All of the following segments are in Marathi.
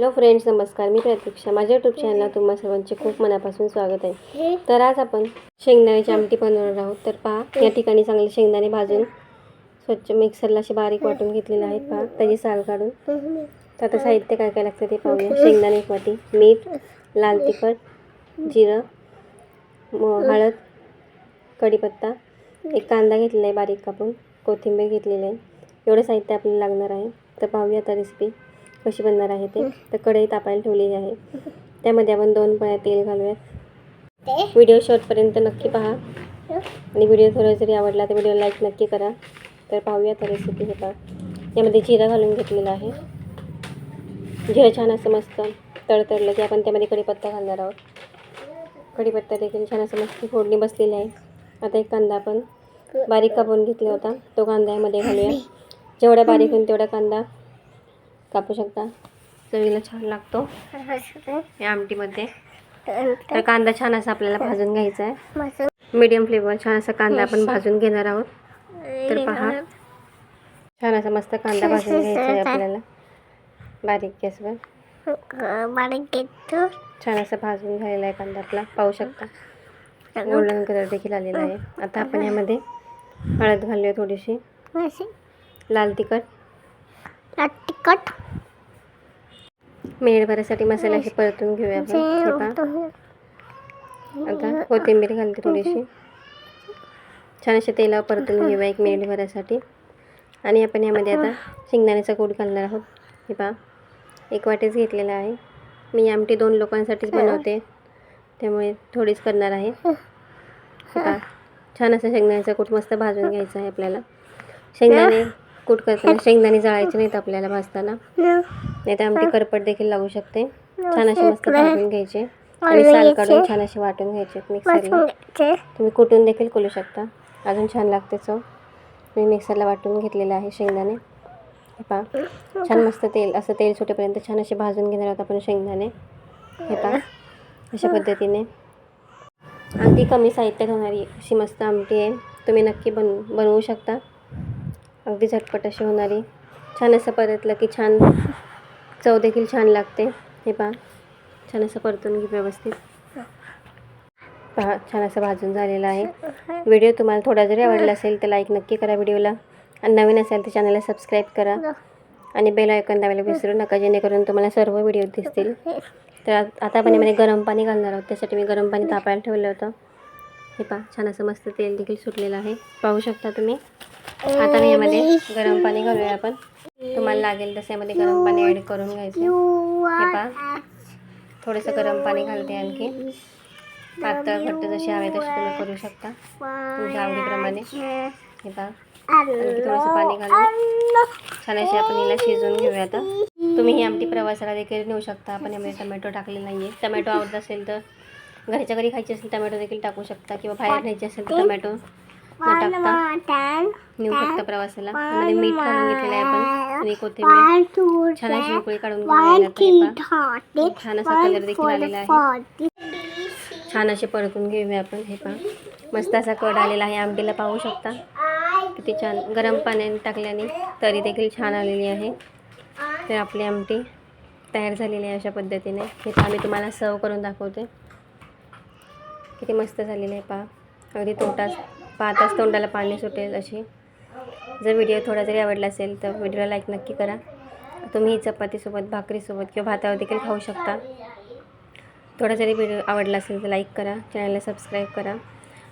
हॅलो फ्रेंड्स नमस्कार. मी प्रतीक्षा. माझ्या यूट्यूब चॅनलला तुम्हा सर्वांचे खूप मनापासून स्वागत आहे. तर आज आपण शेंगदाण्याची आमटी बनवणार आहोत. तर पहा या ठिकाणी चांगले शेंगदाणे भाजून स्वच्छ मिक्सरला असे बारीक वाटून घेतलेले आहेत. पहा त्याची साल काढून. तर आता साहित्य काय काय लागतं ते पाहूया. शेंगदाणे एक वाटी मीठ लाल तिखट जिरं हळद कढीपत्ता एक कांदा घेतलेला आहे बारीक कापून कोथिंबीर घेतलेली आहे. एवढं साहित्य आपल्याला लागणार आहे. तर पाहूया आता रेसिपी कशी बनणार आहे ते? तर कढई तापायला ठेवलेली आहे. त्यामध्ये आपण दोन पळ्या तेल घालूयात. व्हिडिओ शॉर्टपर्यंत नक्की पहा. आणि व्हिडिओ थोडा जरी आवडला तर व्हिडिओ लाईक नक्की करा. तर पाहूया तर रेसिपी हे पहा. यामध्ये जिरा घालून घेतलेला आहे. जिरं छान असं मस्त तडतडलं की आपण त्यामध्ये कढीपत्ता घालणार आहोत. कढीपत्ता देखील छान असं मस्त फोडणी बसलेली आहे. आता एक कांदा आपण बारीक कापून घेतला होता. तो कांदा यामध्ये घालूया जेवढा बारीक होईल तेवढा कांदा कापू शकता? चवीला छान लागतो. या आमटीमध्ये. तर कांदा छान असा आपल्याला भाजून घ्यायचा आहे. मीडियम फ्लेवर छान असा कांदा आपण भाजून घेणार आहोत. तर पहा. छान असा मस्त कांदा भाजून घ्यायचा आहे आपल्याला. बारीक गॅसवर बारीक घेतो छान असं भाजून झालेला आहे कांदा आपला. पाहू शकता. गोल्डन कलर देखील आलेला आहे. आता आपण यामध्ये हळद घालूया थोडीशी. लाल तिखट. तिखट मिनिटभरासाठी मसाला अशी परतून घेऊया हे. आता कोथिंबीर घालते थोडीशी. छान अशा तेलावर परतून घेऊया एक मिनिटभरासाठी आणि आपण यामध्ये आता शेंगदाण्याचा कूट घालणार आहोत. हे पहा. एक वाटीच घेतलेला आहे. मी ही आमटी दोन लोकांसाठीच बनवते. त्यामुळे थोडीच करणार आहे. हे. पहा. छान असं शेंगदाण्याचा कूट मस्त भाजून घ्यायचा आहे आपल्याला. शेंगदाणे कूट करताना शेंगदाणे जळायचे नाहीत आपल्याला भाजताना. नाही तर आमटी करपट देखील लागू शकते. छान असे मस्त भाजून घ्यायचे. आणि साल काढून छान असे वाटून घ्यायचे मिक्सरला तुम्ही कुटून देखील करू शकता. अजून छान लागते चव. मी मिक्सरला वाटून घेतलेलं आहे शेंगदाणे. हे पहा. छान मस्त तेल असं तेल सुटेपर्यंत छान असे भाजून घेणार आहोत आपण शेंगदाणे. हे पहा. अशा पद्धतीने. अगदी कमी साहित्यात होणारी अशी मस्त आमटी आहे. तुम्ही नक्की बन बनवू शकता. अगदी झटपट अशी होणारी. छान असं परतलं की छान चव देखील छान लागते. हे पहा छान असं परतून घे व्यवस्थित. पहा छान असं भाजून झालेलं आहे. व्हिडिओ तुम्हाला थोडा जरी आवडला असेल तर लाईक नक्की करा व्हिडिओला. आणि नवीन असेल तर चॅनलला सबस्क्राईब करा. आणि बेल आयकॉन दाबायला विसरू नका जेणेकरून तुम्हाला सर्व व्हिडिओ दिसतील. तर आ- आता आपण यामध्ये गरम पाणी घालणार आहोत. त्यासाठी मी गरम पाणी तापायला ठेवलं होतं. हे पहा छान असं मस्त तेल देखील सुटलेलं आहे. पाहू शकता तुम्ही. आता मी यामध्ये गरम पाणी घालूया आपण. तुम्हाला लागेल तसं यामध्ये गरम पाणी ॲड करून घ्यायचं. हे पहा. थोडंसं गरम पाणी घालते आणखी. पातळ घट्ट जशी हवे तशी तुम्ही करू शकता. तुमच्या आवडीप्रमाणे. हे पहा. आणखी थोडंसं पाणी घालून छान अशी आपण हिला शिजवून घेऊया आता. तुम्ही ही आमटी प्रवासाला देखील नेऊ शकता. आपण यामध्ये टमॅटो टाकलेला नाही आहे टमॅटो आवडत असेल तर घरच्या घरी खायची असेल टमॅटो देखील टाकू शकता. किंवा बाहेर न्यायची असेल तर टमॅटो न टाकता. नेऊ शकता प्रवासाला. त्यामध्ये मीठ काढून घेतलेलं आहे आपण. आणि कोथिंबीर. छान अशी उकळी काढून हे. छान असा कलर देखील आलेला आहे. छान असे परतून घेऊया आपण हे पहा. मस्त असा कड आलेला आहे. आमटीला पाहू शकता. किती छान गरम पाण्याने टाकल्याने तरी देखील छान आलेली आहे. तर आपली आमटी तयार झालेली आहे अशा पद्धतीने. हे पहा मी तुम्हाला सर्व करून दाखवते. किती मस्त झालेली आहे पहा. अगदी तोटाच पाहताच तोंडाला पाणी सुटेल अशी. जर व्हिडिओ थोडा जरी आवडला असेल तर व्हिडिओला लाईक नक्की करा. तुम्ही ही चपातीसोबत भाकरीसोबत किंवा भातावर देखील खाऊ शकता. थोडा जरी व्हिडिओ आवडला असेल तर लाईक करा. चॅनलला सबस्क्राईब करा.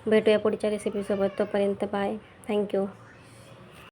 भेटूया पुढच्या रेसिपीसोबत तोपर्यंत बाय थँक्यू